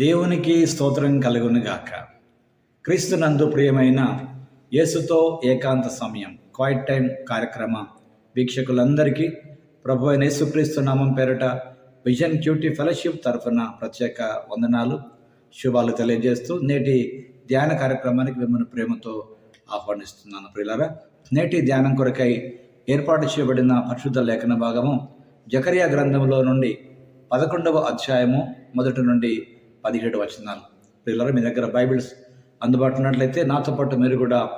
దేవునికి స్తోత్రం కలుగునుగాక. క్రీస్తునందు ప్రియమైన యేసుతో ఏకాంత సమయం క్వైట్ టైం కార్యక్రమ వీక్షకులందరికీ ప్రభు అయిన యేసుక్రీస్తు నామం పేరట విజన్ క్యూటీ ఫెలోషిప్ తరఫున ప్రత్యేక వందనాలు శుభాలు తెలియజేస్తూ నేటి ధ్యాన కార్యక్రమానికి మిమ్మల్ని ప్రేమతో ఆహ్వానిస్తున్నాను. ప్రియులరా నేటి ధ్యానం కొరకై ఏర్పాటు చేయబడిన పరిశుద్ధ లేఖన భాగము జకరియా గ్రంథంలో నుండి పదకొండవ అధ్యాయము మొదటి నుండి పదిహేడు వచనాలు. పిల్లలు మీ దగ్గర బైబిల్స్ అందుబాటులో ఉన్నట్లయితే నాతో పాటు మీరు కూడా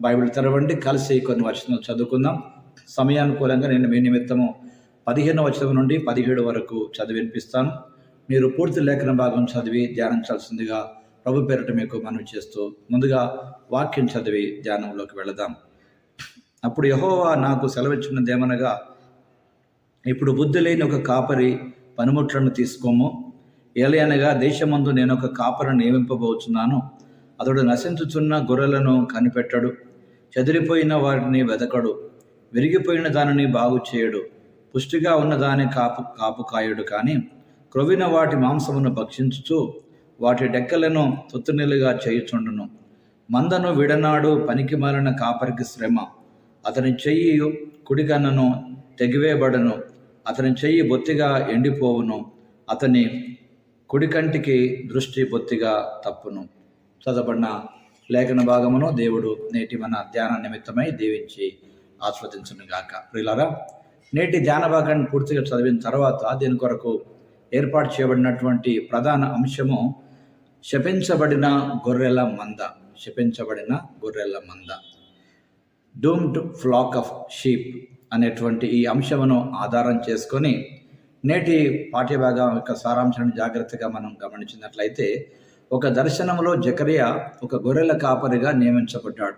బైబిల్ తెరవండి. కలిసి కొన్ని వచనాలు చదువుకుందాం. సమయానుకూలంగా నేను మీ నిమిత్తము పదిహేను వచనం నుండి పదిహేడు వరకు చదివి వినిపిస్తాను. మీరు పూర్తి లేఖన భాగం చదివి ధ్యానించాల్సిందిగా ప్రభు పేరిట మీకు మనవి చేస్తూ ముందుగా వాక్యం చదివి ధ్యానంలోకి వెళదాం. అప్పుడు యహోవా నాకు సెలవిచ్చినదేమనగా ఇప్పుడు బుద్ధి లేని ఒక కాపరి పనిముట్లను తీసుకోము. ఏలయనగా దేశమందు నేను ఒక కాపరను నియమింపబోచున్నాను. అతడు నశించుచున్న గొర్రెలను కనిపెట్టడు. చెదిరిపోయిన వాటిని వెదకడు. విరిగిపోయిన దానిని బాగు చేయడు. పుష్టిగా ఉన్న దాని కాపు కాపు కాయడు కానీ క్రొవిన వాటి మాంసమును భక్షించుచు వాటి డెక్కలను తొత్తునీలుగా చేయుచుండును. మందను విడనాడు పనికి మాలిన కాపరికి శ్రమ. అతని చెయ్యి కుడికన్నను తెగివేయబడను. అతని చెయ్యి బొత్తిగా ఎండిపోవును. అతని కుడికంటికి దృష్టి బొత్తిగా తప్పును చదవబడిన లేఖన భాగమును దేవుడు నేటి మన ధ్యాన నిమిత్తమై దీవించి ఆస్వాదించను గాక ప్రియులారా నేటి ధ్యాన భాగాన్ని పూర్తిగా చదివిన తర్వాత దీని కొరకు ఏర్పాటు చేయబడినటువంటి ప్రధాన అంశము శపించబడిన గొర్రెల మంద శపించబడిన గొర్రెల మంద. డూమ్డ్ ఫ్లాక్ ఆఫ్ షీప్ అనేటువంటి ఈ అంశమును ఆధారం చేసుకొని నేటి పాఠ్యభాగం యొక్క సారాంశాన్ని జాగ్రత్తగా మనం గమనించినట్లయితే ఒక దర్శనంలో జకరియా ఒక గొర్రెల కాపరిగా నియమించబడ్డాడు.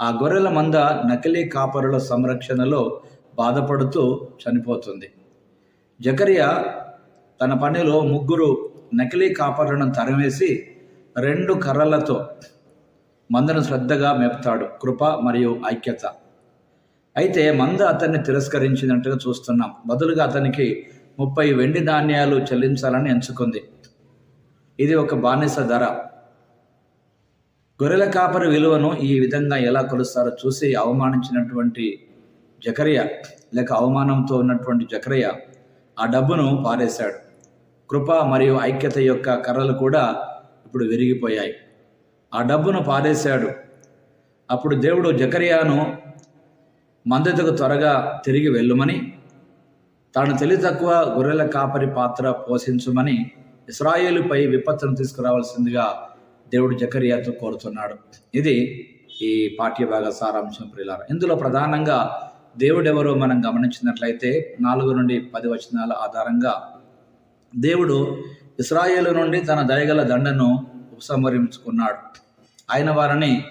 ఆ గొర్రెల మంద నకిలీ కాపరుల సంరక్షణలో బాధపడుతూ చనిపోతుంది. జకరియా తన పనిలో ముగ్గురు నకిలీ కాపరులను తరిమేసి రెండు కర్రలతో మందను శ్రద్ధగా మేపుతాడు. కృప మరియు ఐక్యత. అయితే మంద అతన్ని తిరస్కరించినట్టుగా చూస్తున్నాం. బదులుగా అతనికి ముప్పై వెండి నాణ్యాలు చెల్లించాలని ఎంచుకుంది. ఇది ఒక బానిస ధర. గొర్రెల కాపరి విలువను ఈ విధంగా ఎలా కొలుస్తారో చూసి అవమానించినటువంటి జకరియా లేక అవమానంతో ఉన్నటువంటి జకరియా ఆ డబ్బును పారేశాడు. కృప మరియు ఐక్యత యొక్క కర్రలు కూడా ఇప్పుడు విరిగిపోయాయి. ఆ డబ్బును పారేశాడు. అప్పుడు దేవుడు జకరియాను మందతకు త్వరగా తిరిగి వెళ్ళుమని తాను తెలివి తక్కువ గొర్రెల కాపరి పాత్ర పోషించమని ఇస్రాయేలుపై విపత్తును తీసుకురావాల్సిందిగా దేవుడు జకరియాతో కోరుతున్నాడు. ఇది ఈ పాఠ్యభాగ సారాంశం ప్రిలార ఇందులో ప్రధానంగా దేవుడెవరో మనం గమనించినట్లయితే నాలుగు నుండి పది వచనాల ఆధారంగా దేవుడు ఇస్రాయేలు నుండి తన దయగల దండను ఉపసంహరించుకున్నాడు. ఆయన వారిని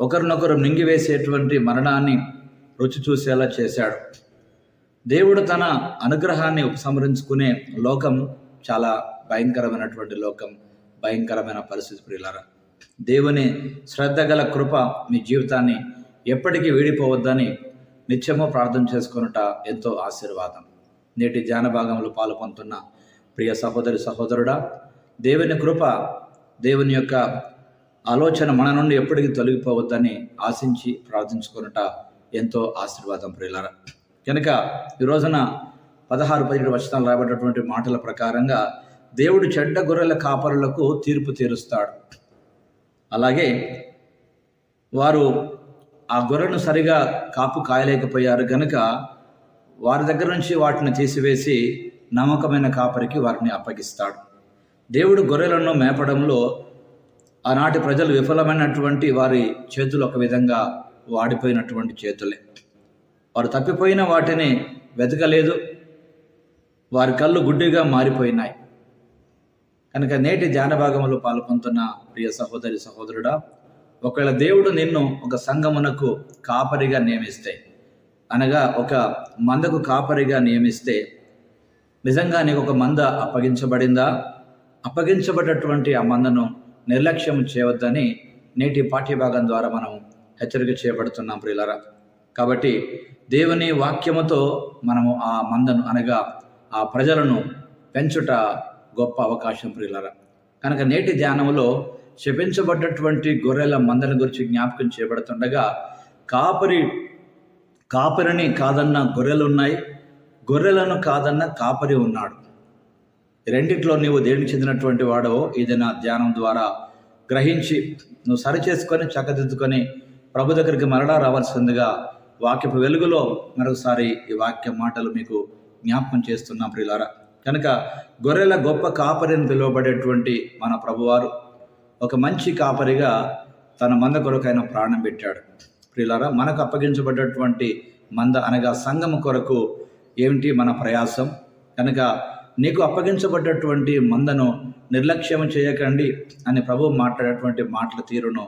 ఒకరినొకరు మింగివేసేటువంటి మరణాన్ని రుచి చూసేలా చేశాడు. దేవుడు తన అనుగ్రహాన్ని ఉపసంహరించుకునే లోకం చాలా భయంకరమైనటువంటి లోకం భయంకరమైన పరిస్థితి ప్రియులారా. దేవుని శ్రద్ధ గల కృప మీ జీవితాన్ని ఎప్పటికీ వీడిపోవద్దని నిత్యము ప్రార్థన చేసుకున్నట ఎంతో ఆశీర్వాదం. నేటి ధ్యాన భాగంలో పాలు పొందుతున్న ప్రియ సహోదరి సహోదరుడా దేవుని కృప దేవుని యొక్క ఆలోచన మన నుండి ఎప్పటికీ తొలగిపోవద్దని ఆశించి ప్రార్థించుకున్నట ఎంతో ఆశీర్వాదం ప్రియులారా. కనుక ఈ రోజున పదహారు పదిహేడు వచనాలు రాబడినటువంటి మాటల ప్రకారంగా దేవుడు చెడ్డ గొర్రెల కాపరులకు తీర్పు తీరుస్తాడు. అలాగే వారు ఆ గొర్రెను సరిగా కాపు కాయలేకపోయారు కనుక వారి దగ్గర నుంచి వాటిని తీసివేసి నమ్మకమైన కాపరికి వారిని అప్పగిస్తాడు. దేవుడు గొర్రెలను మేపడంలో ఆనాటి ప్రజలు విఫలమైనటువంటి వారి చేతులు ఒక విధంగా వాడిపోయినటువంటి చేతులే. వారు తప్పిపోయిన వాటిని వెతకలేదు. వారి కళ్ళు గుడ్డిగా మారిపోయినాయి. కనుక నేటి ధ్యాన భాగంలో పాల్పొందుతున్న ప్రియ సహోదరి సహోదరుడా ఒకవేళ దేవుడు నిన్ను ఒక సంగమునకు కాపరిగా నియమిస్తే అనగా ఒక మందకు కాపరిగా నియమిస్తే నిజంగా నీకు ఒక మంద అప్పగించబడిందా? అప్పగించబడినటువంటి ఆ మందను నిర్లక్ష్యం చేయవద్దని నేటి పాఠ్యభాగం ద్వారా మనం హెచ్చరిక చేయబడుతున్నాం ప్రియులరా. కాబట్టి దేవుని వాక్యముతో మనము ఆ మందను అనగా ఆ ప్రజలను పెంచుట గొప్ప అవకాశం ప్రియులరా. కనుక నేటి ధ్యానంలో శపించబడ్డటువంటి గొర్రెల మందల గురించి జ్ఞాపకం చేయబడుతుండగా కాపరి కాపరిని కాదన్న గొర్రెలు ఉన్నాయి గొర్రెలను కాదన్న కాపరి ఉన్నాడు. రెండిట్లో నీవు దేనికి చెందినటువంటి వాడో ఏదైనా ధ్యానం ద్వారా గ్రహించి నువ్వు సరి చేసుకొని చక్కదిద్దుకొని ప్రభు దగ్గరికి మరలా రావాల్సిందిగా వాక్యపు వెలుగులో మరొకసారి ఈ వాక్య మాటలు మీకు జ్ఞాపకం చేస్తున్నా ప్రియులారా. కనుక గొర్రెల గొప్ప కాపరి అని పిలువబడేటువంటి మన ప్రభువారు ఒక మంచి కాపరిగా తన మంద కొరకైన ప్రాణం పెట్టాడు. ప్రియులారా మనకు అప్పగించబడ్డటువంటి మంద అనగా సంఘము కొరకు ఏమిటి మన ప్రయాసం? కనుక నీకు అప్పగించబడ్డటువంటి మందను నిర్లక్ష్యం చేయకండి అని ప్రభు మాట్లాడేటువంటి మాటల తీరును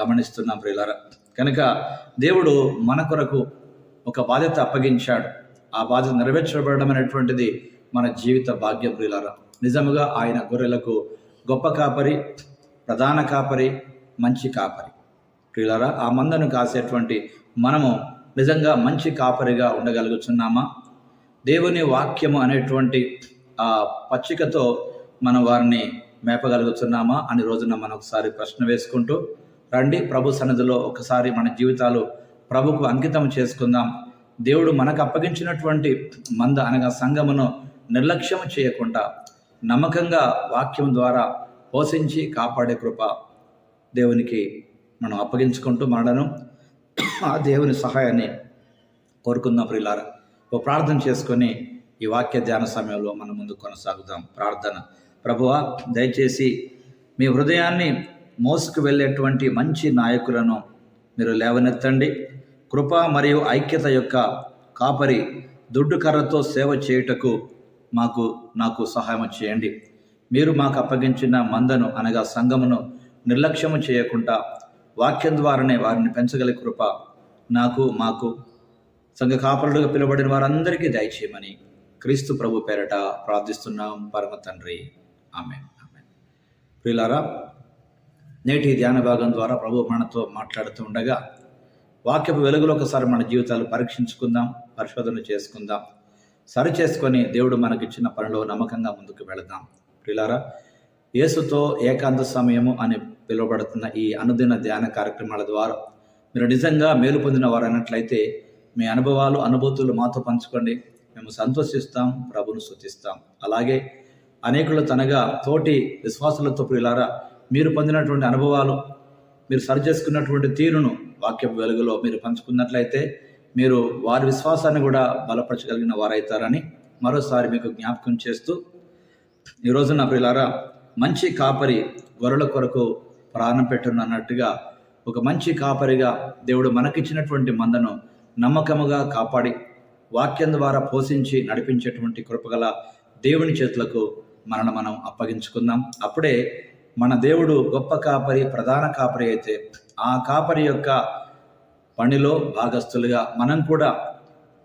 గమనిస్తున్నాం ప్రియులారా. కనుక దేవుడు మన కొరకు ఒక బాధ్యత అప్పగించాడు. ఆ బాధ్యత నెరవేర్చబడడం అనేటువంటిది మన జీవిత భాగ్య ప్రియులారా. నిజముగా ఆయన గొర్రెలకు గొప్ప కాపరి ప్రధాన కాపరి మంచి కాపరి. ప్రియులారా ఆ మందను కాసేటువంటి మనము నిజంగా మంచి కాపరిగా ఉండగలుగుతున్నామా దేవుని వాక్యము అనేటువంటి ఆ పచ్చికతో మనం వారిని మేపగలుగుతున్నామా అని రోజున మనం ఒకసారి ప్రశ్న వేసుకుంటూ రండి ప్రభు సన్నిధిలో ఒకసారి మన జీవితాలు ప్రభుకు అంకితం చేసుకుందాం. దేవుడు మనకు అప్పగించినటువంటి మంద అనగా సంఘమును నిర్లక్ష్యం చేయకుండా నమ్మకంగా వాక్యం ద్వారా పోషించి కాపాడే కృప దేవునికి మనం అప్పగించుకుంటూ మనలను ఆ దేవుని సహాయాన్ని కోరుకుందాం ప్రియులారా. ఓ ప్రార్థన చేసుకొని ఈ వాక్య ధ్యాన సమయంలో మనం ముందు కొనసాగుదాం. ప్రార్థన. ప్రభువా దయచేసి మీ హృదయాన్ని మోసుకు వెళ్ళేటువంటి మంచి నాయకులను మీరు లేవనెత్తండి. కృప మరియు ఐక్యత యొక్క కాపరి దుడ్డు కర్రతో సేవ చేయుటకు మాకు నాకు సహాయం చేయండి. మీరు మాకు అప్పగించిన మందను అనగా సంఘమును నిర్లక్ష్యము చేయకుండా వాక్యం ద్వారానే వారిని పెంచగల కృప నాకు మాకు సంఘ కాపరులుగా పిలువబడిన వారందరికీ దయచేయమని క్రీస్తు ప్రభు పేరట ప్రార్థిస్తున్నాం. పరమ తండ్రి. ఆమె ఆమె ప్రియులారా నేటి ధ్యాన భాగం ద్వారా ప్రభు మనతో మాట్లాడుతూ ఉండగా వాక్యపు వెలుగులో ఒకసారి మన జీవితాలు పరీక్షించుకుందాం పరిశోధన చేసుకుందాం సరి చేసుకొని దేవుడు మనకిచ్చిన పనిలో నమ్మకంగా ముందుకు వెళదాం. ప్రిలారా యేసుతో ఏకాంత సమయము అని పిలువబడుతున్న ఈ అనుదిన ధ్యాన కార్యక్రమాల ద్వారా మీరు నిజంగా మేలు పొందిన వారు అన్నట్లయితే మీ అనుభవాలు అనుభూతులు మాతో పంచుకోండి. మేము సంతోషిస్తాం ప్రభును సూచిస్తాం అలాగే అనేకులు తనగా తోటి విశ్వాసులతో ప్రియులారా మీరు పొందినటువంటి అనుభవాలు మీరు సరి చేసుకున్నటువంటి తీరును వాక్య వెలుగులో మీరు పంచుకున్నట్లయితే మీరు వారి విశ్వాసాన్ని కూడా బలపరచగలిగిన వారైతారని మరోసారి మీకు జ్ఞాపకం చేస్తూ ఈరోజున రోజున ప్రియులారా మంచి కాపరి గొర్రెల కొరకు ప్రాణం పెట్టున్నట్టుగా ఒక మంచి కాపరిగా దేవుడు మనకిచ్చినటువంటి మందను నమ్మకముగా కాపాడి వాక్యం ద్వారా పోషించి నడిపించేటువంటి కృపగల దేవుని చేతులకు మనను మనం అప్పగించుకుందాం. అప్పుడే మన దేవుడు గొప్ప కాపరి ప్రధాన కాపరి అయితే ఆ కాపరి యొక్క పనిలో భాగస్థులుగా మనం కూడా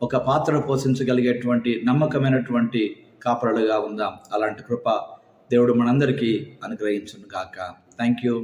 ఒక పాత్ర పోషించగలిగేటువంటి నమ్మకమైనటువంటి కాపరులుగా ఉందాం. అలాంటి కృప దేవుడు మనందరికీ అనుగ్రహించును కాక థ్యాంక్ యూ